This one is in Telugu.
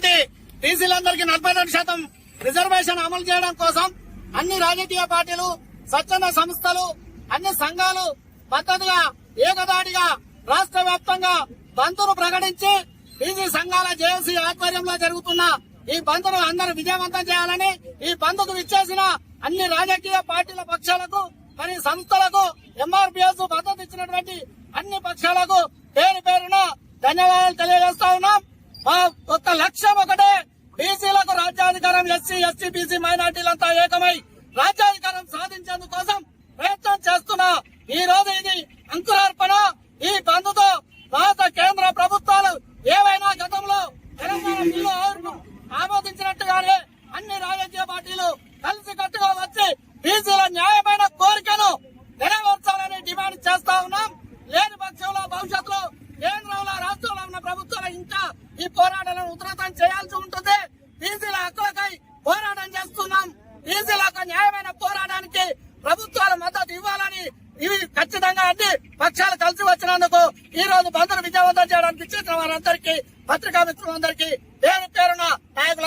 ఉన్నటువంటి బీసీలందరికీ నలభై రెండు శాతం రిజర్వేషన్ అమలు చేయడం కోసం అన్ని రాజకీయ పార్టీలు స్వచ్ఛంద సంస్థలు అన్ని సంఘాలు మద్దతుగా ఏకదాటిగా రాష్ట్ర వ్యాప్తంగా బంద్ను ప్రకటించి బీసీ సంఘాల జేఏసీ ఆధ్వర్యంలో జరుగుతున్న ఈ బంద్ను అందరూ విజయవంతం చేయాలని ఈ బంద్కు విచ్చేసిన అన్ని రాజకీయ పార్టీల పక్షాలకు మరి సంస్థలకు ఎంఆర్పిఎస్ మద్దతు ఇచ్చినటువంటి అన్ని పక్షాలకు పేరు పేరున ధన్యవాదాలు తెలియజేస్తా ఉన్నాం. ఒక లక్ష్యం ఒకటే. బీసీలకు రాజ్యాధికారం ఎస్సీ ఎస్టీ బీసీ మైనార్టీలంతా ఏకమై రాజ్యాధికారం సాధించేందుకోసం ప్రయత్నం చేస్తున్నా. ఈ రోజు ఇది అంకురార్పణ. ఈ బంధుతో రాష్ట్ర కేంద్ర ప్రభుత్వాలు ఏవైనా గతంలో తెలంగాణ ఆమోదించినట్టుగానే అన్ని రాజకీయ పార్టీలు కలిసి కట్టుగా వచ్చి బీసీల న్యాయమైన కోరికను నెరవేర్చాలని డిమాండ్ చేస్తా ఉన్నాం. లేని పక్షంలో భవిష్యత్తు కేంద్రంలో రాష్ట్రంలో ఉన్న ప్రభుత్వాలు ఇంకా ఈ పోరాటాలను ఉధృతం చేయాల్సి ఉంటుంది. బీసీల హక్కులకై పోరాటం చేస్తున్నాం. బీసీలకు న్యాయమైన పోరాటానికి ప్రభుత్వాల మద్దతు ఇవ్వాలని ఇవి ఖచ్చితంగా అన్ని పక్షాలు కలిసి వచ్చినందుకు ఈ రోజు బంధును విజయవంతం చేయడానికి ఇచ్చిన వారందరికీ పత్రికా మిత్రులందరికీ పేరు పేరున నాయకులు